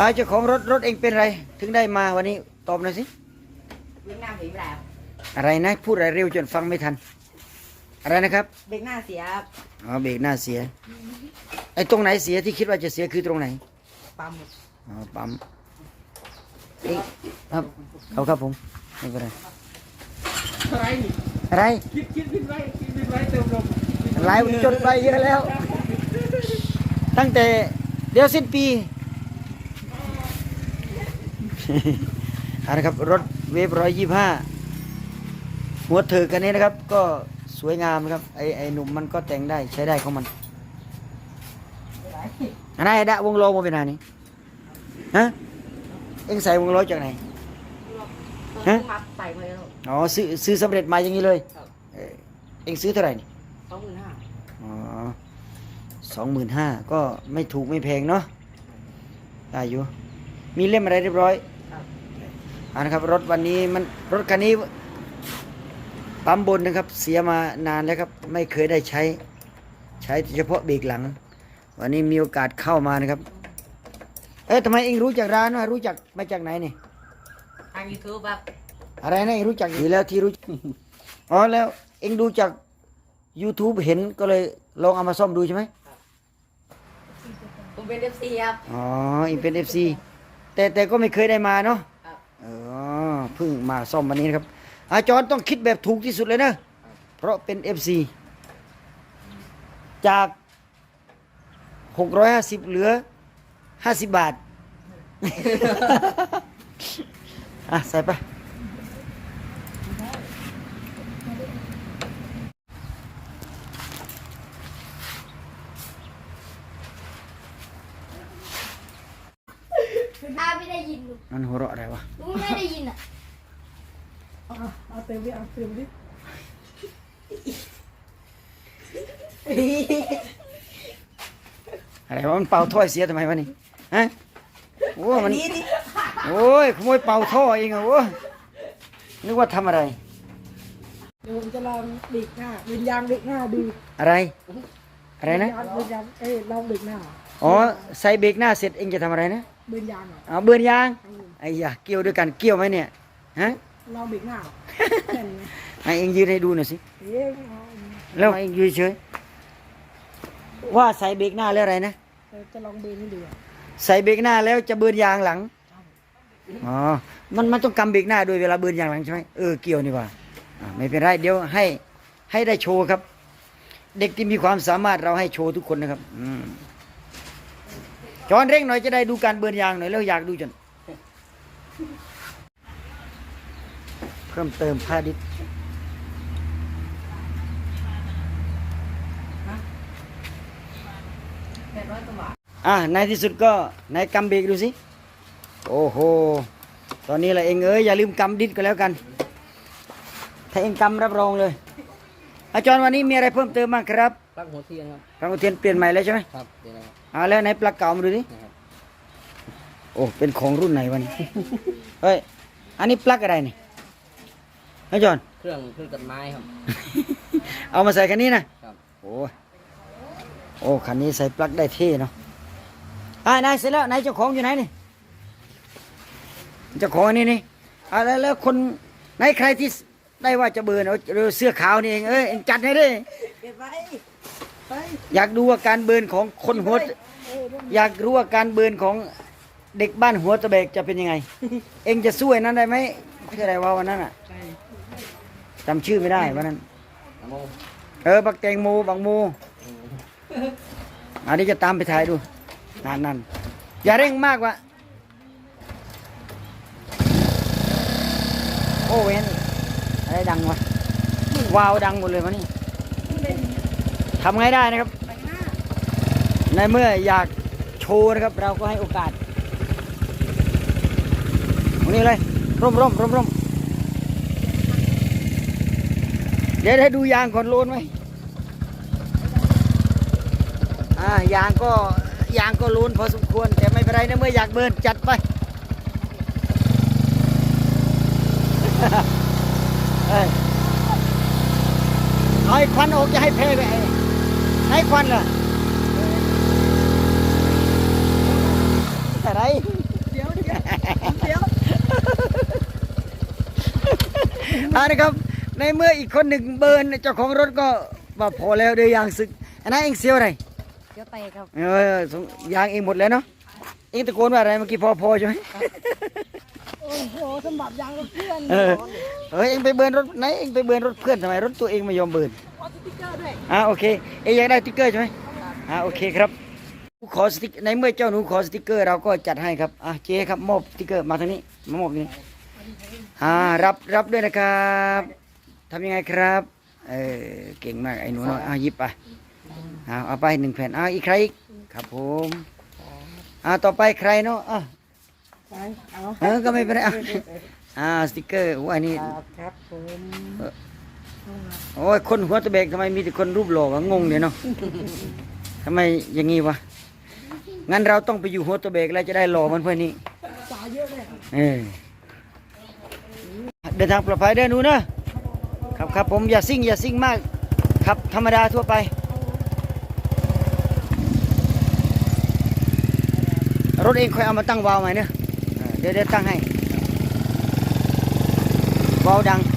อาเจ้าของรถรถเองเป็นไร ถึงได้มาวันนี้ตอบหน่อยสิเบรกหน้าเสียแล้วอะไรนะ พูดอะไรเร็วจนฟังไม่ทัน อะไรนะครับเบรกหน้าเสียอ๋อเบรกหน้าเสีย ไอ้ตรงไหนเสียที่คิดว่าจะเสียคือตรงไหนปั๊มอ๋อปั๊มเอ๊ะครับเขาครับผมไม่เป็นไรอะไรนี่อะไรคิดคิดคิดไว้คิดคิดไว้เติมลมไลฟ์จดไปเยอะแล้ว ตั้งแต่เดี๋ยวสิ้นปี เอาละครับรถเวฟร้อยยี่ห้าหัวเถือกันนี้นะครับ ก็สวยงามนะครับไอไอหนุ่มมันก็แต่งได้ใช้ได้ของมันอันไหนดะวงล้อมาเป็นอะไรนี่ฮะเอ็งใส่วงล้อจากไหนฮะมาใส่มาแล้วอ๋อซื้อซื้อสำเร็จมาอย่างนี้เลยครับเอ่อเอ็งซื้อเท่าไหร่นี่สองหมื่นห้าอ๋อสองหมื่นห้าก็ไม่ถูกไม่แพงเนาะได้อยู่มีเล่มอะไรเรียบร้อยครับอ่า นะครับรถวันนี้มันรถคันนี้ปั๊มบนนะครับเสียมานานแล้วครับไม่เคยได้ใช้ใช้เฉพาะเบรกหลัง วันนี้มีโอกาสเข้ามานะครับ เอ๊ะทำไมเองรู้จักร้านวะรู้จักมาจากไหนนี่ทางยูทูบแบบอะไรนะเองรู้จักดีแล้วที่รู้อ๋อแล้วเองดูจาก YouTube เห็นก็เลยลองเอามาซ่อมดูใช่ไหมผมเป็นเอฟซีครับอ๋อเองเป็น FC แต่แต่ก็ไม่เคยได้มาเนาะครับเออ เพิ่งมาซ่อมวันนี้นะครับอาจารย์ต้องคิดแบบถูกที่สุดเลยนะ เพราะเป็น FC จาก650เหลือ50บาท อะ ใส่ไป อาไม่ได้ยินลุงนั่นหัวเราะอะไรวะลุงไม่ได้ยินอะเอาเอาเติมดิเอาเติมดิอะไรวะมันเป่าถ้อยเสียทำไมวะนี่ฮะโอ้มันโอ้ยขโมยเป่าท่อเองอะโอ้นึกว่าทำอะไรเดี๋ยวผมจะลองเบรกหน้าเบรกยางเบรกหน้าดูอะไร อะไรนะเบรกยางเอ้ยลองเบรกหน้าอ๋อใส่เบรกหน้าเสร็จเองจะทำอะไรนะ เบรกยางอะเอาเบือนยางไอ้ยาเกี่ยวด้วยกันเกี่ยวไหมเนี่ยฮะลองเบรกหน้าแค่นี้ให้เองยืนให้ดูหน่อยสิเอ๊ะเอาแล้วเองยืนเฉยว่าใส่เบรกหน้าแล้วอะไรนะเดี๋ยวจะลองเบรกให้ดูอะใส่เบรกหน้าแล้วจะเบือนยางหลังอ๋อมันมันต้องกำเบรกหน้าด้วยเวลาเบือนยางหลังใช่ไหมเออเกี่ยวนี่ว่าอ่าไม่เป็นไรเดี๋ยวให้ให้ได้โชว์ครับ เด็กที่มีความสามารถเราให้โชว์ทุกคนนะครับ อืม จอนเร่งหน่อยจะได้ดูการเบือนยางหน่อยแล้วอยากดูจน เพิ่มเติมผ้าดิบแปดร้อยกว่าบาทอะในที่สุดก็ในกำเบรกดูสิโอ้โหตอนนี้แหละเองเอ้ยอย่าลืมกำดิดก็แล้วกัน ถ้าเองกำรับรองเลย อาจารย์วันนี้มีอะไรเพิ่มเติมบ้างครับปลั๊กหัวเทียนครับปลั๊กหัวเทียนเปลี่ยนใหม่แล้วใช่ไหมครับเดี๋ยวนะครับเอาแล้วไหนปลั๊กเก่ามาดูดินะครับโอ้เป็นของรุ่นไหนวะนี่เฮ้ยอันนี้ปลั๊กอะไรนี่อาจารย์เครื่องเครื่องตัดไม้ครับ เอามาใส่คันนี้นะครับโอ้ยโอ้คันนี้ใส่ปลั๊กได้เท่เนาะอ่านายเสร็จแล้วนายเจ้าของอยู่ไหนนี่เจ้าของอันนี่นี่อ่าแล้วแล้วคนไหนใครที่ ได้ว่าจะเบิร์นเอาเอาเสื้อขาวนี่เองเอ้ยเอ็งจัดให้ดิเก็บไว้ไปอยากดูว่าการเบิร์นของคนหัวอยากรู้ว่าการเบิร์นของเด็กบ้านหัวตะเบกจะเป็นยังไง เอ็งจะสู้ไอ้นั้นได้ไหมชื่ออะไรวะวันนั้นอะใช่จำชื่อไม่ได้วันนั้นน้ำโมเออบักแตงโมบักโมอันนี้จะตามไปถ่ายดูนั่นนั่นอย่าเร่งมากวะโอ้เว้น อะไรดังวะวาวดังหมดเลยวะนี่ทำไงได้นะครับ ในเมื่ออยากโชว์นะครับ เราก็ให้โอกาสตรงนี้เลยร่มร่มร่มร่มเดี๋ยวให้ดูยางก่อนโลนไหมอ่ายางก็ยางก็โลนพอสมควร แต่ไม่เป็นไรนะเมื่ออยากเบิร์นจัดไป เออไอ้ควันออกจะให้เพ้ไปไอ้ควันล่ะอะไรเดียวดี๋ยวเดียวเอานะครับ ในเมื่ออีกคนหนึ่งเบิร์นเจ้าของรถก็บอกพอแล้วเดี๋ยวยางสึกอันนั้นเองเสียวอะไรเสียวแตกครับเออยางเองหมดแล้วเนาะเองตะโกนว่าอะไรเมื่อกี้พอพอใช่ไหม โอ้โหสำหรับยางรถเพื่อนเออเฮ้ยเองไปเบิร์นรถไหนเองไปเบิร์นรถเพื่อนทำไมรถตัวเองไม่ยอมเบิร์นขอสติ๊กเกอร์ด้วยอ่าโอเคเองอยากได้สติ๊กเกอร์ใช่ไหมอ่าโอเคครับขอสติ๊กในเมื่อเจ้าหนูขอสติ๊กเกอร์เราก็จัดให้ครับอะเจ๊ครับมอบสติ๊กเกอร์มาทางนี้มามอบนี้อ่ารับรับด้วยนะครับทำยังไงครับเออเก่งมากไอ้หนูน้อยอะหยิบไปเอาเอาไปหนึ่งแผ่นอ่าอีกใครอีกครับผมอ่าต่อไปใครเนาะอะ เอาเออก็ไม่เป็นไรอะอ่าสติ๊กเกอร์โอ้อันนี้ครับผมโอ้ยคนหัวตะเบกทำไมมีแต่คนรูปหล่อวะงงเดี๋ยวเนาะทำไมอย่างงี้วะงั้นเราต้องไปอยู่หัวตะเบกแล้วจะได้หล่อเหมันเพื่อนนี่สายเยอะเลยเออเดินทางปลอดภัยเด้อหนูนะครับครับผมอย่าซิ่งอย่าซิ่งมาก ครับธรรมดาทั่วไป รถเองค่อยเอามาตั้งวาล์วใหม่เนอะเออเดี๋ย วเดี๋ยวตั้